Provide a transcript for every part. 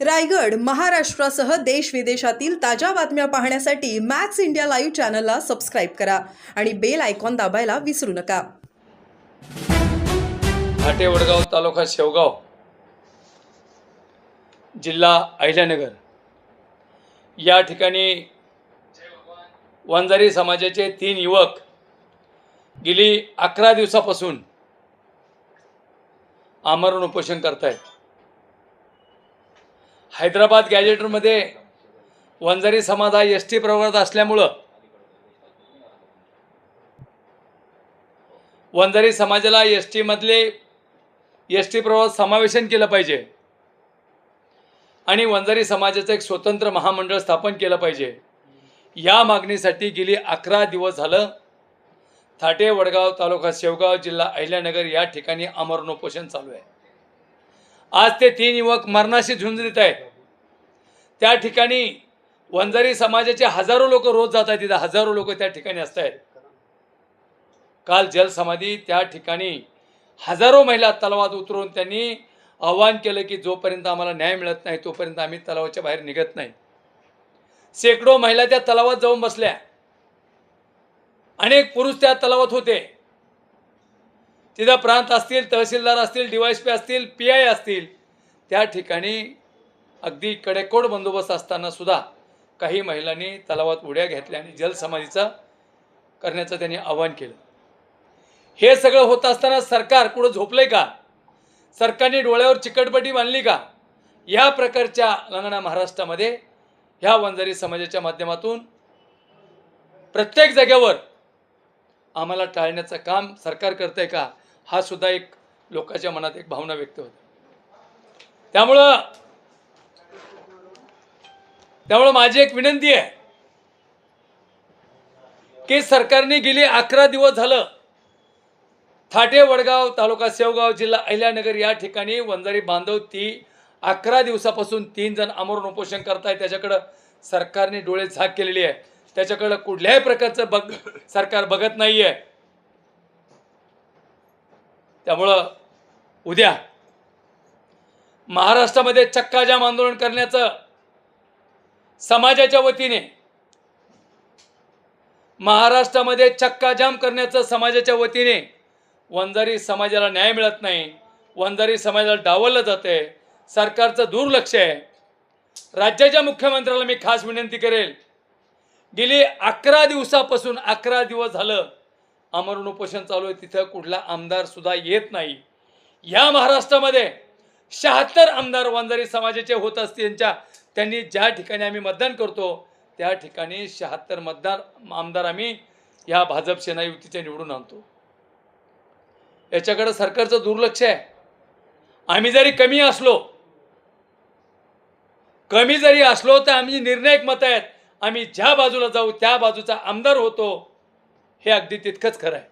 रायगड महाराष्ट्रासह देश विदेशातील ताज्या बातम्या पाहण्यासाठी मॅक्स इंडिया लाईव्ह चॅनलला सबस्क्राईब करा आणि बेल आयकॉन दाबायला विसरू नका. घाटे वडगाव तालुका शेवगाव जिल्हा अहिल्यानगर. या ठिकाणी वंजारी समाजाचे तीन युवक गेली अकरा दिवसापासून आमरण उपोषण करतायत. हैदराबाद गॅजेटरमध्ये वंजारी समाज हा एस टी प्रवर्गात असल्यामुळं वंजारी समाजाला एस टीमधले एस टी प्रवर्गात समावेशन केलं पाहिजे आणि वंजारी समाजाचं एक स्वतंत्र महामंडळ स्थापन केलं पाहिजे. या मागणीसाठी गेली अकरा दिवस झालं. थाटे वडगाव तालुका शेवगाव जिल्हा अहिल्यानगर या ठिकाणी अमरण उपोषण चालू आहे. आज ते तीन युवक मरणाशी झुंज देत आहेत. त्या ठिकाणी वंजारी समाजाचे हजारो लोक रोज जात आहेत तिथं हजारो लोक त्या ठिकाणी असत आहेत. काल जलसमाधी त्या ठिकाणी हजारो महिला तलावात उतरून त्यांनी आव्हान केलं की जोपर्यंत आम्हाला न्याय मिळत नाही तोपर्यंत आम्ही तलावाच्या बाहेर निघत नाही. शेकडो महिला त्या तलावात जाऊन बसल्या. अनेक पुरुष त्या तलावात होते. तिथं प्रांत असतील तहसीलदार असतील डीवायसपी असतील पी आय असतील त्या ठिकाणी अगदी कडेकोड बंदोबस्त असताना सुद्धा काही महिलांनी तलावात उड्या घेतल्या आणि जलसमाधीचं करण्याचं त्यांनी आवाहन केलं. हे सगळं होत असताना सरकार कुठं झोपलंय का? सरकारने डोळ्यावर चिकटपट्टी बांधली का? या प्रकारच्या लंगणा महाराष्ट्रामध्ये ह्या वंजारी समाजाच्या माध्यमातून प्रत्येक जागेवर आम्हाला टाळण्याचं काम सरकार करतंय का? हा सुद्धा एक लोकांच्या मनात एक भावना व्यक्त होते. त्यामुळं त्यामुळं माझी एक विनंती आहे की सरकारने गेली अकरा दिवस झालं थाटे वडगाव तालुका सेवगाव जिल्हा अहिल्यानगर या ठिकाणी वंजारी बांधव ती अकरा दिवसापासून तीन जण अमरण उपोषण करताय त्याच्याकडं सरकारने डोळे झाक केलेली आहे. त्याच्याकडं कुठल्याही प्रकारचं बघ सरकार बघत नाही आहे त्यामुळं उद्या महाराष्ट्रामध्ये चक्काजाम आंदोलन करण्याचं समाजाच्या वतीने महाराष्ट्रामध्ये चक्काजाम करण्याचं समाजाच्या वतीने वंजारी समाजाला न्याय मिळत नाही वंजारी समाजाला डावललं जाते सरकारचं दुर्लक्ष आहे. राज्याच्या मुख्यमंत्र्याला मी खास विनंती करेल गेली अकरा दिवसापासून अकरा दिवस झालं अमरण उपोषण चालू आहे तिथं कुठला आमदार सुद्धा येत नाही. या महाराष्ट्रामध्ये शहात्तर आमदार वंजारी समाजाचे होत असतील त्यांच्या त्यांनी ज्या ठिकाणी आम्ही मतदान करतो त्या ठिकाणी शहात्तर मतदार आमदार आम्ही या भाजप सेना युतीच्या निवडून आणतो. याच्याकडं सरकारचं दुर्लक्ष आहे. आम्ही जरी कमी असलो कमी जरी असलो तर आम्ही निर्णायक मत आहेत आम्ही ज्या बाजूला जाऊ त्या बाजूचा आमदार होतो हे अगदी तितकंच खरं आहे.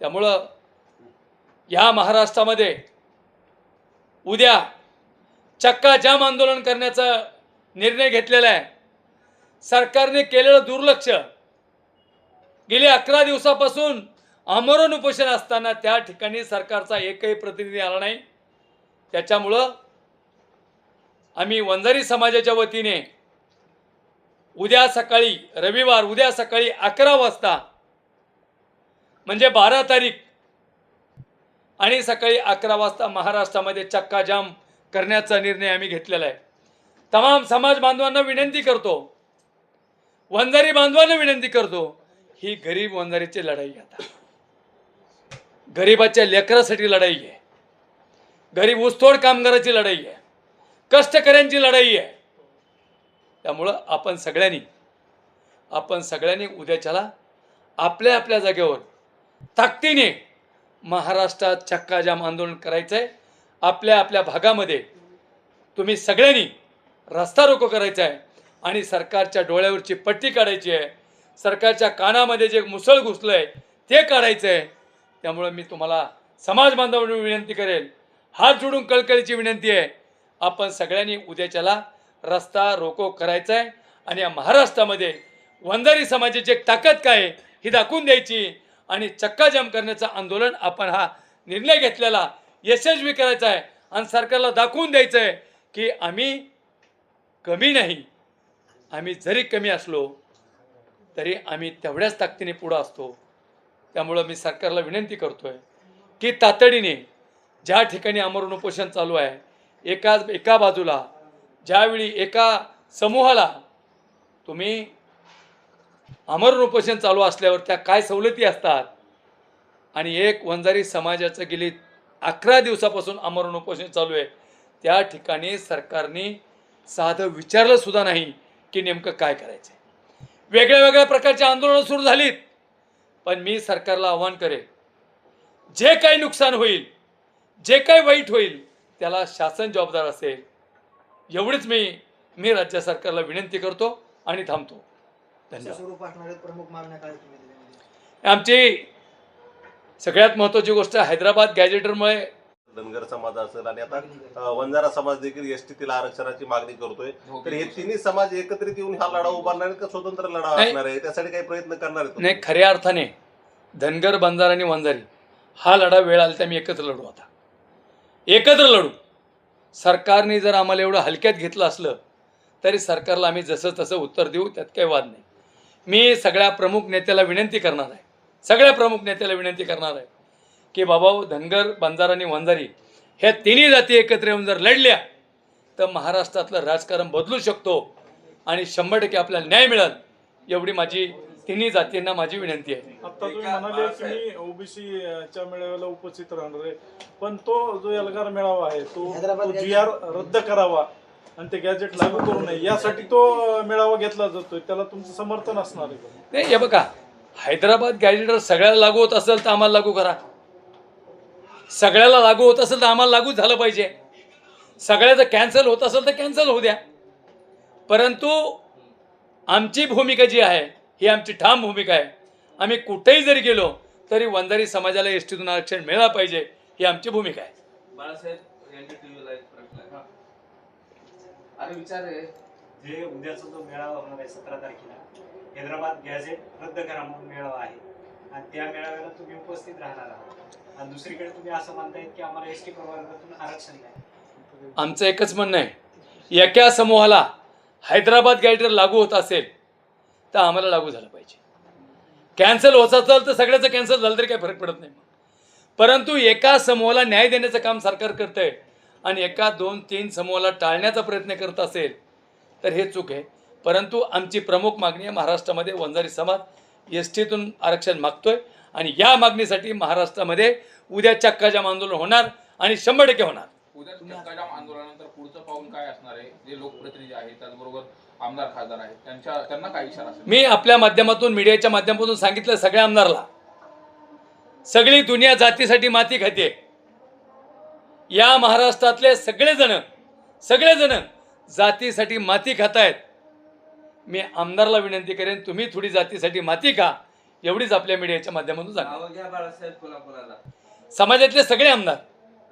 त्यामुळं या महाराष्ट्रामध्ये उद्या चक्का जाम आंदोलन करण्याचा निर्णय घेतलेला आहे. सरकारने केलेलं दुर्लक्ष. गेले अकरा दिवसापासून आमरण उपोषण असताना त्या ठिकाणी सरकारचा एकही प्रतिनिधी आला नाही. त्याच्यामुळं आम्ही वंजारी समाजाच्या वतीने उद्या सकाळी रविवार उद्या सकाळी अकरा वाजता म्हणजे बारा तारीख आणि सकाळी अकरा वाजता महाराष्ट्रामध्ये चक्काजाम करण्याचा निर्णय आम्ही घेतलेला आहे. तमाम समाज बांधवांना विनंती करतो. वंजारी बांधवांना विनंती करतो ही गरीब वंजारीची लढाई आहे आता. गरिबाच्या लेकरासाठी लढाई आहे. गरीब ऊसतोड कामगाराची लढाई आहे. कष्टकऱ्यांची लढाई आहे. त्यामुळं आपण सगळ्यांनी आपण सगळ्यांनी उद्याच्याला आपल्या आपल्या जागेवर ताकदीने महाराष्ट्रात चक्काजाम आंदोलन करायचं आहे आपल्या आपल्या भागामध्ये तुम्ही सगळ्यांनी रस्ता रोको करायचा आहे आणि सरकारच्या डोळ्यावरची पट्टी काढायची आहे. सरकारच्या कानामध्ये जे मुसळ घुसलं आहे ते काढायचं आहे. त्यामुळं मी तुम्हाला समाज बांधवांनी विनंती करेल. हात जोडून कळकळीची विनंती आहे. आपण सगळ्यांनी उद्याच्याला रस्ता रोको करायचा आहे आणि या महाराष्ट्रामध्ये वंजारी समाजाची एक ताकद काय आहे ही दाखवून द्यायची आणि चक्काजाम करण्याचं आंदोलन आपण हा निर्णय घेतलेला यशस्वी करायचं आहे आणि सरकारला दाखवून द्यायचं आहे की आम्ही कमी नाही. आम्ही जरी कमी असलो तरी आम्ही तेवढ्याच ताकदीने पुढं असतो. त्यामुळं मी सरकारला विनंती करतो आहे की तातडीने ज्या ठिकाणी अमरण उपोषण चालू आहे एका एका बाजूला ज्यावेळी एका समूहाला तुम्ही अमरण उपोषण चालू असल्यावर त्या काय सवलती असतात? आणि एक वंजारी समाजाचं गेली अकरा दिवसापासून अमरण उपोषण चालू आहे. त्या ठिकाणी सरकारने साधं विचारलं सुद्धा नाही की नेमकं काय करायचं वेगळ्या वेगळ्या प्रकारची आंदोलनं सुरू झालीत पण मी सरकारला आव्हान करेन जे काही नुकसान होईल जे काही वाईट होईल त्याला शासन जबाबदार असेल. एवढीच मी मी राज्य सरकारला विनंती करतो आणि थांबतो. धन्यवाद. आमची सगळ्यात महत्त्वाची गोष्ट हैदराबाद गॅजेटरमुळे धनगर समाज असेल आणि आता वंजारा समाज देखील एस टीतील आरक्षणाची मागणी करतोय. तर हे तिन्ही समाज एकत्रित येऊन हा लढा उभारणार का? स्वतंत्र लढा. असणार आहे? त्यासाठी काही प्रयत्न करणार आहेत नाही खऱ्या अर्थाने धनगर बंजार आणि वंजारी हा लढा वेळ आला तर आम्ही एकत्र लढू आता. एकत्र लढू. सरकारने जर आम्हाला एवढं हलक्यात घेतलं असलं तरी सरकारला आम्ही जसं तसं उत्तर देऊ त्यात काही वाद नाही. मी सगळ्या प्रमुख नेत्याला विनंती करणार आहे. सगळ्या प्रमुख नेत्याला विनंती करणार आहे की बाबा धनगर बंजार आणि वंजारी ह्या तिन्ही जाती एकत्र येऊन जर लढल्या तर महाराष्ट्रातलं राजकारण बदलू शकतो आणि शंभर टक्के आपल्याला न्याय मिळेल एवढी माझी तिन्ही जातींना माझी विनंती आहे आता तुम्ही म्हणाले की मी ओबीसी च्या मेळाव्याला उपस्थित राहणार आहे पण तो जो एल्गार मेळावा आहे तो जी आर रद्द करावा आणि ते गॅजेट लागू करू नये यासाठी तो मेळावा घेतला जातोय त्याला तुमचं समर्थन असणार आहे? नाही हे बघा हैदराबाद गॅजेटर सगळ्याला लागू होत असेल तर आम्हाला लागू करा. सगळ्याला लागू होत असेल तर आम्हाला लागू झालं पाहिजे. सगळ्याचं कॅन्सल होत असेल तर कॅन्सल होऊ द्या. परंतु आमची भूमिका जी आहे ही आमची ठाम भूमिका आहे. आम्ही कुठेही जरी गेलो तरी वंजारी समाजाला एस टीतून आरक्षण मिळालं पाहिजे ही आमची भूमिका आहे. बाळासाहेब यांच्या टीव्हीला एक प्रश्न आहे. अरे विचार रे जे उद्याचा जो मेळावा होणार आहे सतरा तारखेला हैदराबाद गॅझेट रद्द करा म्हणून मेळावा आहे. आणि त्या मेळाव्याला तुम्ही उपस्थित राहणार आहात. आणि दुसरीकडे तुम्ही असं म्हणतायत की आम्हाला एस टी प्रवर्गातून आरक्षण द्या आमचं एकच म्हणणं आहे एका समूहाला हैदराबाद गॅजेटर लागू होत असेल तर आम्हाला लागू झालं पाहिजे. कॅन्सल होत असेल तर सगळ्याचं कॅन्सल झालं तरी काही फरक पडत नाही. परंतु एका समूहाला न्याय देण्याचं काम सरकार करतं आहे आणि एका दोन तीन समूहाला टाळण्याचा प्रयत्न करत असेल तर हे चूक आहे. परंतु आमची प्रमुख मागणी आहे महाराष्ट्रामध्ये वंजारी समाज एस टीतून आरक्षण मागतोय आणि या मागणीसाठी महाराष्ट्रामध्ये उद्या चक्काजाम आंदोलन होणार आणि शंभर टक्के होणार. उद्या चक्काजाम आंदोलनानंतर पुढचं पाऊल काय असणार आहे? जे लोकप्रतिनिधी आहेत त्याचबरोबर आमदार खासदार आहेत त्यांच्या त्यांना काय इशारा मी आपल्या माध्यमातून मीडियाच्या माध्यमातून सांगितलं सगळ्या आमदारला. सगळी दुनिया जातीसाठी माती खाते. या महाराष्ट्रातले सगळेजण सगळेजण जातीसाठी माती खातायत. मी आमदारला विनंती करेन तुम्ही थोडी जातीसाठी माती खा. एवढीच आपल्या मीडियाच्या माध्यमातून सांगा समाजातले सगळे आमदार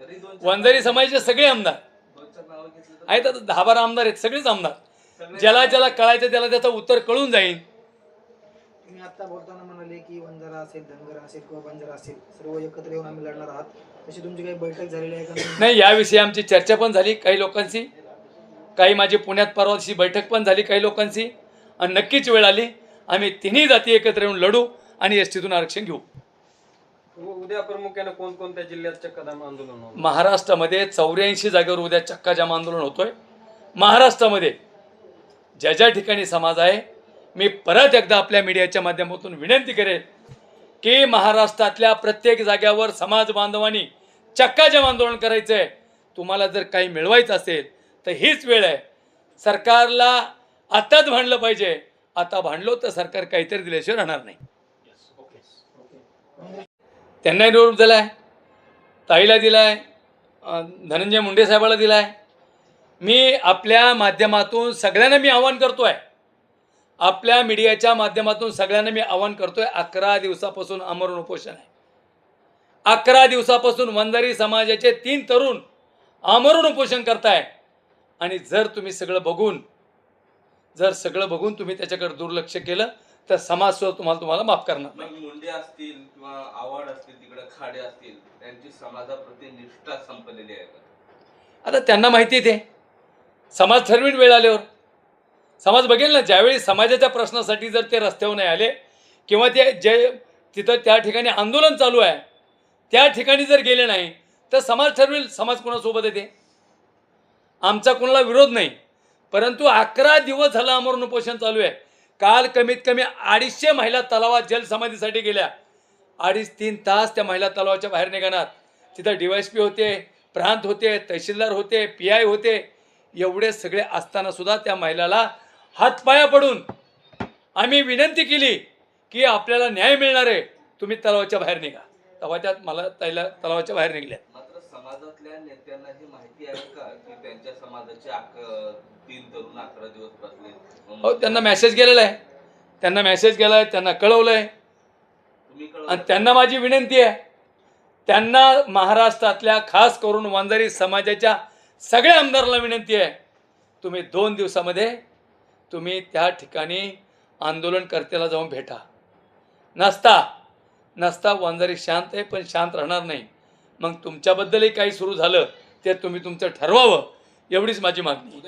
तरी दोन वंजारी समाजाचे सगळे आमदार. आहेत आता दहा बारा आमदार आहेत सगळेच आमदार. ज्याला ज्याला कळायचं त्याला त्याचं उत्तर कळून जाईल. तुम्ही आता बोलताना म्हणाले की वंजारा असेल धनगर असेल किंवा बंजारा असेल सर्व एकत्र येऊन आम्ही लढणार आहात. तशी तुमची काही बैठक झालेली आहे का? नाही? याविषयी आमची चर्चा पण झाली काही लोकांशी. काही माझी पुण्यात परवा बैठक पण झाली काही लोकांशी. आणि नक्कीच वेळ आली. आम्ही तिन्ही जाती एकत्र येऊन लढू आणि एस टीतून आरक्षण घेऊ. उद्या प्रामुख्याने कोणकोणत्या जिल्ह्यात चक्कादाम आंदोलन महाराष्ट्रामध्ये चौऱ्याऐंशी जागेवर उद्या चक्काजाम आंदोलन होतोय. महाराष्ट्रामध्ये ज्या ज्या ठिकाणी समाज आहे मी परत एकदा आपल्या मीडियाच्या माध्यमातून विनंती करेन की महाराष्ट्रातल्या प्रत्येक जाग्यावर समाज बांधवांनी चक्काजाम आंदोलन करायचं आहे तुम्हाला जर काही मिळवायचं असेल तर हीच वेळ आहे. सरकारला आत्ताच भांडलं पाहिजे. आता भांडलो तर सरकार काहीतरी दिल्याशिवाय राहणार नाही. त्यांनाही निवडणूक दिला आहे ताईला दिला आहे धनंजय मुंडे साहेबाला दिला आहे मी आपल्या माध्यमातून सगळ्यांना मी आवाहन करतो आहे आपल्या मीडियाच्या माध्यमातून सगळ्यांना मी आवाहन करतो आहे अकरा दिवसापासून आमरण उपोषण आहे. अकरा दिवसापासून वंजारी समाजाचे तीन तरुण आमरण उपोषण करताय आणि जर तुम्ही सगळं बघून जर सगळं बघून तुम्ही त्याच्याकडे दुर्लक्ष केलं तर समाज सुद्धा तुम्हाला तुम्हाला माफ करणार. मग मुंडे असतील किंवा आव्हाड असतील तिकडे खाडे असतील त्यांची समाजाप्रती निष्ठा संपलेली आहे आता त्यांना माहिती आहे ते. समाज ठरवीन वेळ आल्यावर. समाज बघेल ना ज्यावेळी समाजाच्या प्रश्नासाठी जर ते रस्त्यावर नाही आले किंवा ते जे तिथं त्या ठिकाणी आंदोलन चालू आहे त्या ठिकाणी जर गेले नाही तर समाज ठरवेल समाज कोणासोबत येते आमचा कोणाला विरोध नाही. परंतु अकरा दिवस झालं अमरण उपोषण चालू आहे. काल कमीत कमी अडीचशे महिला तलावात जलसमाधीसाठी गेल्या. अडीच तीन तास त्या महिला तलावाच्या बाहेर निघणार. तिथं डी वाय पी होते प्रांत होते तहसीलदार होते पी आय होते. एवढे सगळे असताना सुद्धा त्या महिलाला हातपाया पडून आम्ही विनंती केली की आपल्याला न्याय मिळणार आहे. तुम्ही तलावाच्या बाहेर निघा. तेव्हा त्यात मला त्याला तलावाच्या बाहेर निघल्या. मात्र समाजातल्या नेत्यांना माहिती आहे का की त्यांच्या समाजाचे अक- तीन तरुण अकरा दिवस बसले? हो त्यांना मेसेज गेलेला आहे. त्यांना मेसेज गेला आहे त्यांना कळवलं आहे तुम्ही आणि त्यांना माझी विनंती आहे. त्यांना महाराष्ट्रातल्या खास करून वंजारी समाजाच्या सगळ्या आमदाराला विनंती आहे. तुम्ही दोन दिवसामध्ये तुम्ही त्या ठिकाणी आंदोलनकर्त्याला जाऊन भेटा. नसता नसता वंजारी शांत आहे पण शांत राहणार नाही. मग तुमच्याबद्दलही काही सुरू झालं ते तुम्ही तुमचं ठरवावं एवढीच माझी मागणी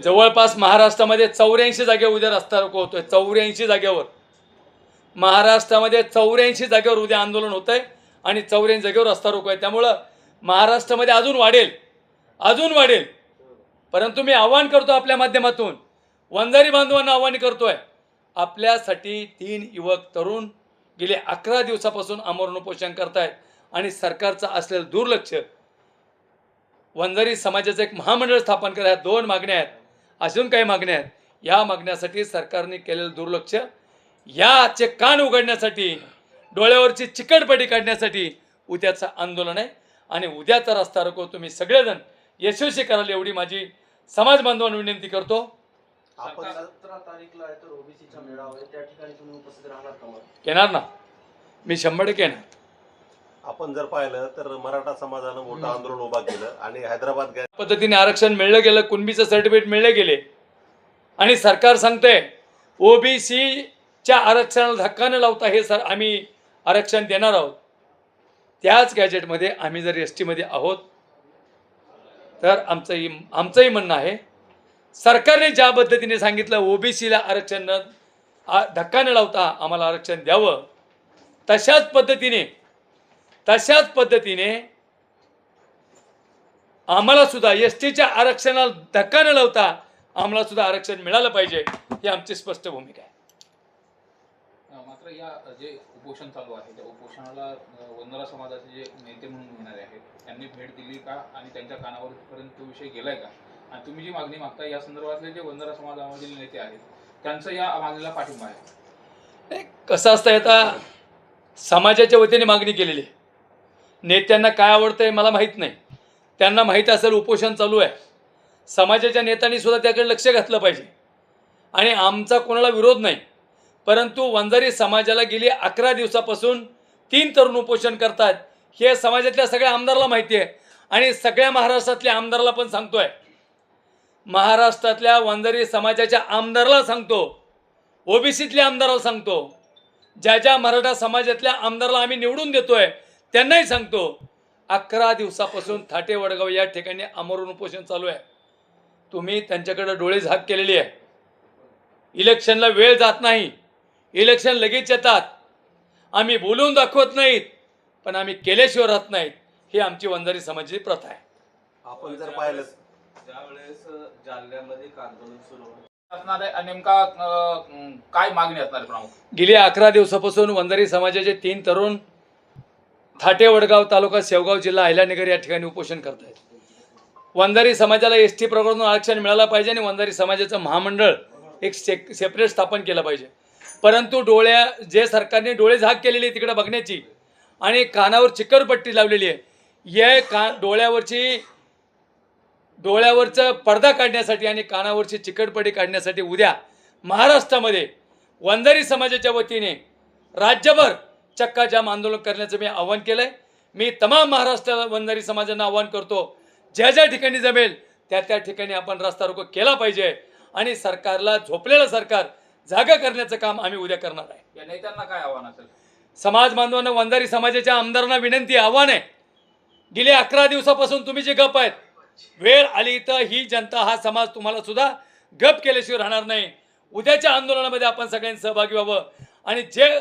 जवळपास महाराष्ट्रामध्ये चौऱ्याऐंशी जागेवर उद्या रस्ता रोको होतोय चौऱ्याऐंशी जागेवर. महाराष्ट्रामध्ये चौऱ्याऐंशी जागेवर उद्या आंदोलन होत आहे आणि चौऱ्याऐंशी जागेवर रस्ता रोको आहे. त्यामुळं महाराष्ट्रामध्ये अजून वाढेल. अजून वाढेल. परंतु मी आव्हान करतो आपल्या माध्यमातून. वंजारी बांधवांना आव्हान करतोय आपल्यासाठी तीन युवक तरुण गेले अकरा दिवसापासून आमरण उपोषण करतायत आणि सरकारचं असलेलं दुर्लक्ष वंजारी समाजाचं एक महामंडळ स्थापन करा ह्या दोन मागण्या आहेत. अजून काही मागण्या आहेत. या मागण्यासाठी सरकारने केलेलं दुर्लक्ष याचे कान उघडण्यासाठी डोळ्यावरची चिकटपटी काढण्यासाठी उद्याचं आंदोलन आहे. आणि उद्याचा रस्ता रोको तुम्ही सगळेजण. यशस्वी कराल एवढी माझी समाज बांधवांना विनंती करतो. आपण सतरा तारीखला आहे तर ओबीसीचा मेळावा आहे. त्या ठिकाणी तुम्ही उपस्थित राहणार का मग? येणार ना. मी शंभर टक्के येणार. आपण जर पाहिलं तर मराठा समाजानं मोठं आंदोलन उभा केलं आणि हैदराबाद गॅस पद्धतीने आरक्षण मिळलं गेलं कुणबीचं सर्टिफिकेट मिळले गेले. आणि सरकार सांगतंय ओबीसीच्या आरक्षणाला धक्का न लावता हे सर आम्ही आरक्षण देणार आहोत. त्याच गॅजेटमध्ये आम्ही जर एस टीमध्ये आहोत तर आमचंही आमचंही म्हणणं आहे सरकारने ज्या पद्धतीने सांगितलं ओबीसीला आरक्षण न धक्का न लावता आम्हाला आरक्षण द्यावं तशाच पद्धतीने तशाच पद्धतीने आम्हाला सुद्धा एस टीच्या आरक्षणाला धक्का न लावता आम्हाला सुद्धा आरक्षण मिळालं पाहिजे ही आमची स्पष्ट भूमिका आहे. मात्र या जे उपोषण चालू आहे त्या उपोषणाला वंदरा समाजाचे जे नेते म्हणून येणारे आहेत त्यांनी भेट दिली का? आणि त्यांच्या कानावर पर्यंत तो विषय गेलाय का? आणि तुम्ही जी मागणी मागता या संदर्भातले जे वंजारा समाजामधील नेते आहेत त्यांचं या मागणीला पाठिंबा आहे. कसं असतं आता समाजाच्या वतीने मागणी केलेली आहे. नेत्यांना काय आवडतं आहे मला माहीत नाही. त्यांना माहीत असेल उपोषण चालू आहे. समाजाच्या नेत्यांनी सुद्धा त्याकडे लक्ष घातलं पाहिजे. आणि आमचा कोणाला विरोध नाही. परंतु वंजारी समाजाला गेली अकरा दिवसापासून तीन तरुण उपोषण करतात. हे समाजातल्या सगळ्या आमदाराला माहिती आहे. आणि सगळ्या महाराष्ट्रातल्या आमदाराला पण सांगतोय. महाराष्ट्रातल्या वंजारी समाजाच्या आमदाराला सांगतो. ओबीसीतल्या आमदाराला सांगतो. ज्या ज्या मराठा समाजातल्या आमदाराला आम्ही निवडून देतोय त्यांनाही सांगतो. अकरा दिवसापासून थाटे वडगाव या ठिकाणी अमरून उपोषण चालू आहे. तुम्ही त्यांच्याकडे डोळे झाक केलेली आहे. इलेक्शनला वेळ जात नाही. इलेक्शन लगेच येतात. आम्ही बोलून दाखवत नाहीत पण आम्ही केल्याशिवाय राहत नाहीत. ही आमची वंजारी समाजाची प्रथा आहे. आपण जर पाहिलं ज्यावेळेस जालन्यामध्ये एक आंदोलन सुरू होतं असणार आहे आणि नेमका अं, काय मागणी असणार आहे प्रमुख? गेली अकरा दिवसापासून वंजारी समाजाचे तीन तरुण थाटे वडगाव तालुका शेवगाव जिल्हा अहिल्यानगर या ठिकाणी उपोषण करत आहेत वंजारी समाजाला एस टी प्रकरणातून आरक्षण मिळालं पाहिजे आणि वंजारी समाजाचं महामंडळ एक से सेपरेट स्थापन केलं पाहिजे. परंतु डोळ्या जे सरकारने डोळे झाक केलेली आहे तिकडे बघण्याची आणि कानावर चिकरपट्टी लावलेली आहे या का डोळ्यावरची डोळ्यावरचं पडदा काढण्यासाठी आणि कानावरची चिकटपट्टी काढण्यासाठी उद्या महाराष्ट्रामध्ये वंजारी समाजाच्या वतीने राज्यभर चक्काजाम आंदोलन करण्याचं मी आव्हान केलं आहे मी तमाम महाराष्ट्र वंजारी समाजांना आव्हान करतो. ज्या ज्या ठिकाणी जमेल त्या त्या ठिकाणी आपण रस्ता रोको केला पाहिजे आणि सरकारला झोपलेलं सरकार जागा करण्याचं काम आम्ही उद्या करणार आहे. या नेत्यांना काय आव्हान असेल? समाज बांधवांना वंजारी समाजाच्या आमदारांना विनंती आव्हान आहे. गेली अकरा दिवसापासून तुम्ही जे गप आहेत वेळ आली तर ही जनता हा समाज तुम्हाला सुद्धा गप केल्याशिवाय राहणार नाही. उद्याच्या आंदोलनामध्ये आपण सगळ्यांनी सहभागी व्हावं. आणि जे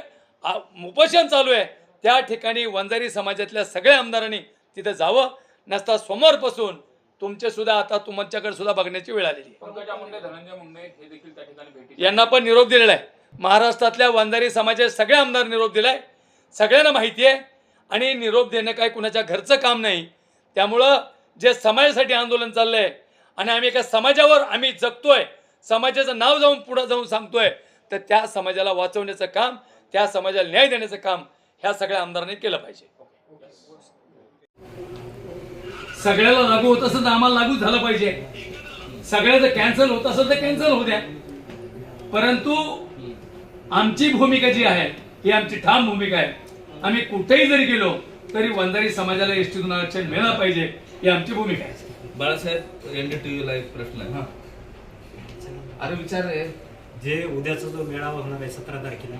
उपोषण चालू आहे त्या ठिकाणी वंजारी समाजातल्या सगळ्या आमदारांनी तिथं जावं. नसता समोरपासून तुमचे सुद्धा आता तुमच्याकडे सुद्धा बघण्याची वेळ आलेली आहे. पंकजा मुंडे धनंजय मुंडे हे देखील त्या ठिकाणी भेटी यांना पण निरोप दिलेला आहे. महाराष्ट्रातल्या वंजारी समाजाचे सगळे आमदार निरोप दिलाय. सगळ्यांना माहिती आहे. आणि निरोप देणं काय कुणाच्या घरचं काम नाही. त्यामुळं जे समाजासाठी आंदोलन चाललंय आणि आम्ही एका समाजावर आम्ही जगतोय समाजाचं नाव जाऊन पुढं जाऊन सांगतोय तर त्या समाजाला वाचवण्याचं काम त्या समाजाला न्याय देण्याचं काम ह्या सगळ्या आमदारांनी केलं पाहिजे. सगळ्याला लागू होत असेल तर आम्हाला लागू झालं पाहिजे. सगळ्याचं कॅन्सल होत असेल तर कॅन्सल होऊ द्या. परंतु आमची भूमिका जी आहे ही आमची ठाम भूमिका आहे. आम्ही कुठेही जरी गेलो तरी वंजारी समाजाला एसटीतून आरक्षण मिळालं पाहिजे. ही आमची भूमिका आहे. बाळासाहेब एनडीटीव्हीला एक प्रश्न आहे. अरे विचार रे. जे उद्याचा जो मेळावा होणार आहे सतरा तारखेला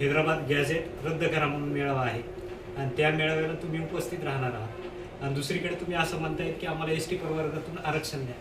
हैदराबाद गॅझेट रद्द करा म्हणून मेळावा आहे. आणि त्या मेळाव्याला तुम्ही उपस्थित राहणार आहात. आणि दुसरीकडे तुम्ही असं म्हणतायत की आम्हाला एस टी प्रवर्गातून आरक्षण द्या.